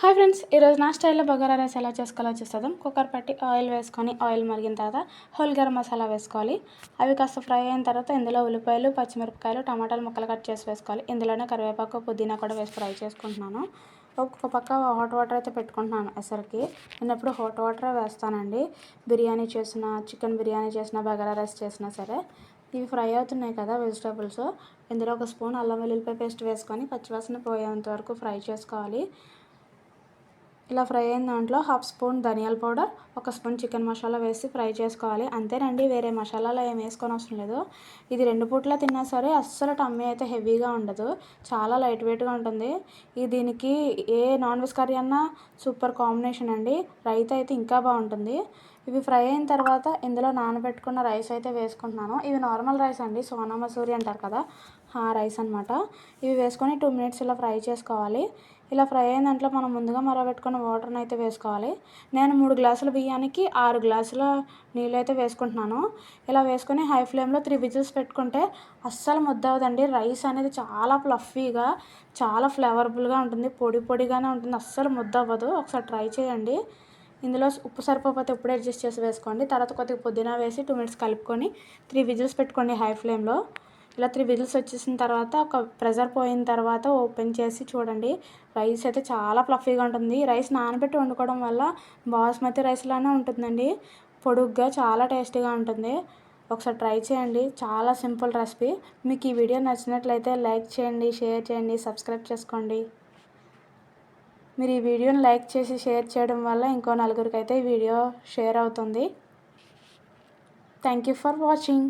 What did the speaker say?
Hi friends ఈరోజు నా స్టైల్లో బగారా రైస్ ఎలా చేసుకోవాలో చూస్తాం కుక్కర్ పెట్టి ఆయిల్ వేసుకొని ఆయిల్ మరిగిన తర్వాత హోల్ గరం మసాలా వేసుకోవాలి. అవి కాస్త ఫ్రై అయిన తర్వాత ఇందులో ఉల్లిపాయలు పచ్చిమిరపకాయలు టమాటాలు ముక్కలు కట్ చేసి వేసుకోవాలి. ఇందులోనే కరివేపాకు పుదీనా కూడా వేసి ఫ్రై చేసుకుంటున్నాను. ఒక్కొక్క పక్క హాట్ వాటర్ అయితే పెట్టుకుంటున్నాను ఎసరికి. నేను ఎప్పుడు హాట్ వాటర్ వేస్తానండి. బిర్యానీ చేసిన చికెన్ బిర్యానీ చేసిన బగారా రైస్ చేసినా సరే. ఇవి ఫ్రై అవుతున్నాయి కదా వెజిటేబుల్స్. ఇందులో ఒక స్పూన్ అల్లం వెల్లుల్లిపాయ పేస్ట్ వేసుకొని పచ్చివాసన పోయేంత వరకు ఫ్రై చేసుకోవాలి. ఇలా ఫ్రై అయిన దాంట్లో హాఫ్ స్పూన్ ధనియాల పౌడర్ ఒక స్పూన్ చికెన్ మసాలా వేసి ఫ్రై చేసుకోవాలి. అంతేనండి వేరే మసాలాలు ఏం వేసుకొని అవసరం లేదు. ఇది రెండు పూట్ల తిన్నా సరే అస్సలు టమ్మీ అయితే హెవీగా ఉండదు. చాలా లైట్ వెయిట్గా ఉంటుంది. ఈ దీనికి ఏ నాన్ వెజ్ కర్రీ అన్నా సూపర్ కాంబినేషన్ అండి. రైతా అయితే ఇంకా బాగుంటుంది. ఇవి ఫ్రై అయిన తర్వాత ఇందులో నానబెట్టుకున్న రైస్ అయితే వేసుకుంటున్నాను. ఇవి నార్మల్ రైస్ అండి సోనా మసూరి అంటారు కదా ఆ రైస్ అనమాట ఇవి వేసుకొని టూ మినిట్స్ ఇలా ఫ్రై చేసుకోవాలి. ఇలా ఫ్రై అయిన దాంట్లో మనం ముందుగా మరబెట్టుకున్న వాటర్ని అయితే వేసుకోవాలి. నేను మూడు గ్లాసుల బియ్యానికి ఆరు గ్లాసుల నీళ్ళు అయితే వేసుకుంటున్నాను. ఇలా వేసుకొని హై ఫ్లేమ్లో త్రీ విజిల్స్ పెట్టుకుంటే అస్సలు ముద్దవదండి రైస్ అనేది చాలా ఫ్లఫీగా చాలా ఫ్లేవర్ఫుల్గా ఉంటుంది పొడి పొడిగానే ఉంటుంది. అస్సలు ముద్ద అవ్వదు. ఒకసారి ట్రై చేయండి. ఇందులో ఉప్పు సరిపోతే ఇప్పుడే అడ్జస్ట్ చేసి వేసుకోండి. తర్వాత కొద్దిగా పుదీనా వేసి టూ మినిట్స్ కలుపుకొని త్రీ విజిల్స్ పెట్టుకోండి హై ఫ్లేమ్లో ఇలా త్రీ విజిల్స్ వచ్చేసిన తర్వాత ఒక ప్రెజర్ పోయిన తర్వాత ఓపెన్ చేసి చూడండి. రైస్ అయితే చాలా ఫ్లఫీగా ఉంటుంది. రైస్ నానబెట్టి వండుకోవడం వల్ల బాస్మతి రైస్ లానే ఉంటుందండి. పొడుగ్గా చాలా టేస్టీగా ఉంటుంది. ఒకసారి ట్రై చేయండి. చాలా సింపుల్ రెసిపీ. మీకు ఈ వీడియో నచ్చినట్లయితే లైక్ చేయండి షేర్ చేయండి సబ్స్క్రైబ్ చేసుకోండి. మీరు ఈ వీడియోని లైక్ చేసి షేర్ చేయడం వల్ల ఇంకో నలుగురికి అయితే ఈ వీడియో షేర్ అవుతుంది. Thank you for watching